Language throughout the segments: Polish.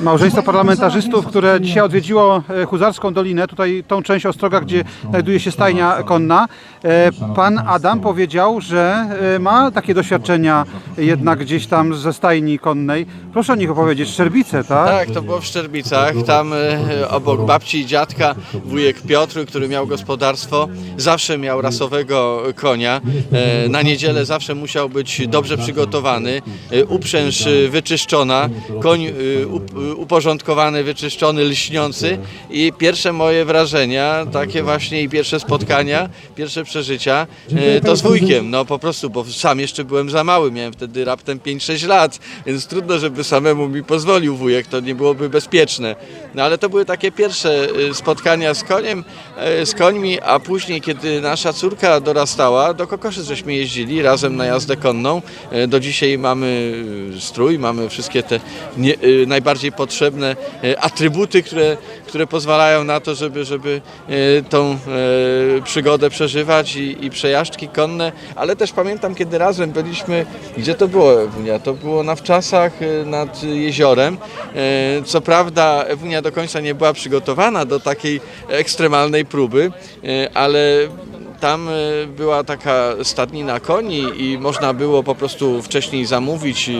Małżeństwo parlamentarzystów, które dzisiaj odwiedziło e, Huzarską Dolinę, tutaj tą część Ostroga, gdzie znajduje się stajnia konna. E, Pan Adam powiedział, że e, ma takie doświadczenia jednak gdzieś tam ze stajni konnej. Proszę o nich opowiedzieć. Szczerbice, tak? Tak, to było w Szczerbicach. Tam obok babci i dziadka wujek Piotr, który miał gospodarstwo, zawsze miał rasowego konia. Na niedzielę zawsze musiał być dobrze przygotowany, uprzęż wyczyszczona, koń up- e, uporządkowany, wyczyszczony, lśniący i pierwsze moje wrażenia, takie właśnie i pierwsze spotkania, pierwsze przeżycia, e, to z wujkiem, no po prostu, bo sam jeszcze byłem za mały, miałem wtedy raptem 5-6 lat, więc trudno, żeby samemu mi pozwolił wujek, to nie byłoby bezpieczne. No ale to były takie pierwsze spotkania z koniem, z końmi, a później, kiedy nasza córka dorastała, do Kokoszy żeśmy jeździli razem na jazdę konną. Do dzisiaj mamy strój, mamy wszystkie te nie, e, najbardziej potrzebne e, atrybuty, które, które pozwalają na to, żeby, żeby e, tą przygodę przeżywać i, i przejażdżki konne, ale też pamiętam, kiedy razem byliśmy, gdzie to było Ewunia? To było na wczasach nad jeziorem. Co prawda Ewunia do końca nie była przygotowana do takiej ekstremalnej próby, ale tam e, była taka stadnina koni i można było po prostu wcześniej zamówić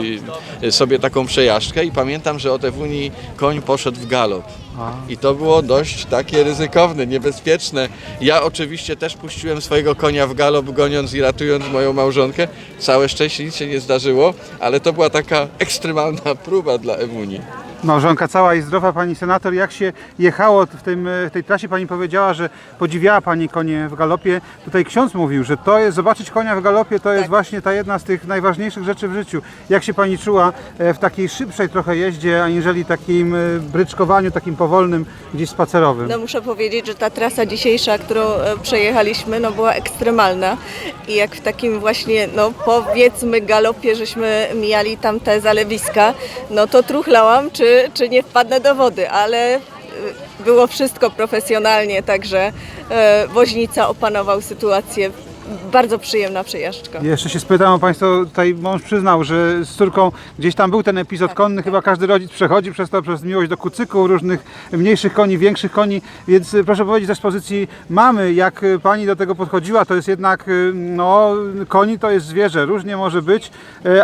e, sobie taką przejażdżkę i pamiętam, że od Ewunii koń poszedł w galop. I to było dość takie ryzykowne, niebezpieczne. Ja oczywiście też puściłem swojego konia w galop, goniąc i ratując moją małżonkę. Całe szczęście nic się nie zdarzyło, ale to była taka ekstremalna próba dla Ewunii. Małżonka cała i zdrowa pani senator. Jak się jechało w, tym, w tej trasie? Pani powiedziała, że podziwiała pani konie w galopie. Tutaj ksiądz mówił, że to jest zobaczyć konia w galopie to jest właśnie ta jedna z tych najważniejszych rzeczy w życiu. Jak się pani czuła e, w takiej szybszej trochę jeździe, aniżeli takim e, bryczkowaniu, takim powolnym, gdzieś spacerowym? No muszę powiedzieć, że ta trasa dzisiejsza, którą e, przejechaliśmy, no była ekstremalna i jak w takim właśnie, no powiedzmy galopie, żeśmy mijali tam te zalewiska, no to truchlałam, czy, czy nie wpadnę do wody, ale e, było wszystko profesjonalnie, także e, woźnica opanował sytuację. Bardzo przyjemna przejażdżka. Jeszcze się spytam, o Państwo tutaj mąż przyznał, że z córką gdzieś tam był ten epizod konny, chyba każdy rodzic przechodzi przez to, przez miłość do kucyków, różnych mniejszych koni, większych koni, więc y, proszę powiedzieć też z pozycji mamy, jak y, Pani do tego podchodziła, to jest jednak, y, no, koni to jest zwierzę, różnie może być,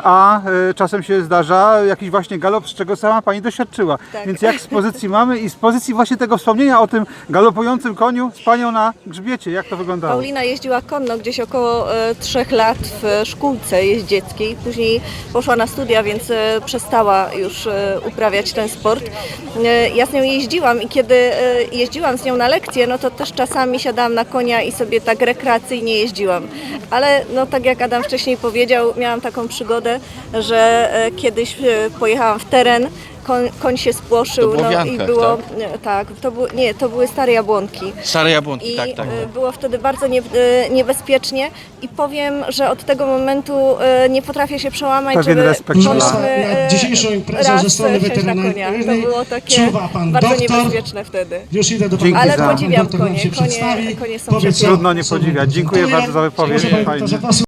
a czasem się zdarza jakiś właśnie galop, z czego sama Pani doświadczyła. Tak. Więc jak z pozycji mamy i z pozycji właśnie tego wspomnienia o tym galopującym koniu z Panią na grzbiecie, jak to wyglądało? Paulina jeździła konno gdzieś około e, trzech lat w szkółce jeździeckiej. Później poszła na studia, więc e, przestała już e, uprawiać ten sport. Ja z nią jeździłam i kiedy jeździłam z nią na lekcje, no to też czasami siadałam na konia i sobie tak rekreacyjnie jeździłam. Ale no tak jak Adam wcześniej powiedział, miałam taką przygodę, że kiedyś pojechałam w teren, koń, koń się spłoszył To no, i było, tak? tak, to było, nie, to były stare jabłonki. Stare jabłonki, I tak, tak. e, było wtedy bardzo nie, e, niebezpiecznie i powiem, że od tego momentu e, nie potrafię się przełamać, Pewien żeby respekt powiedzmy, na dzisiejszą imprezę ze strony konia. To weterynaryjnej było takie czuwa pan bardzo doktor. niebezpieczne wtedy. Już idę do Dzięki Ale za- podziwiam konie, konie- konie są powie, co Trudno nie podziwiać. Dziękuję bardzo za wypowiedź.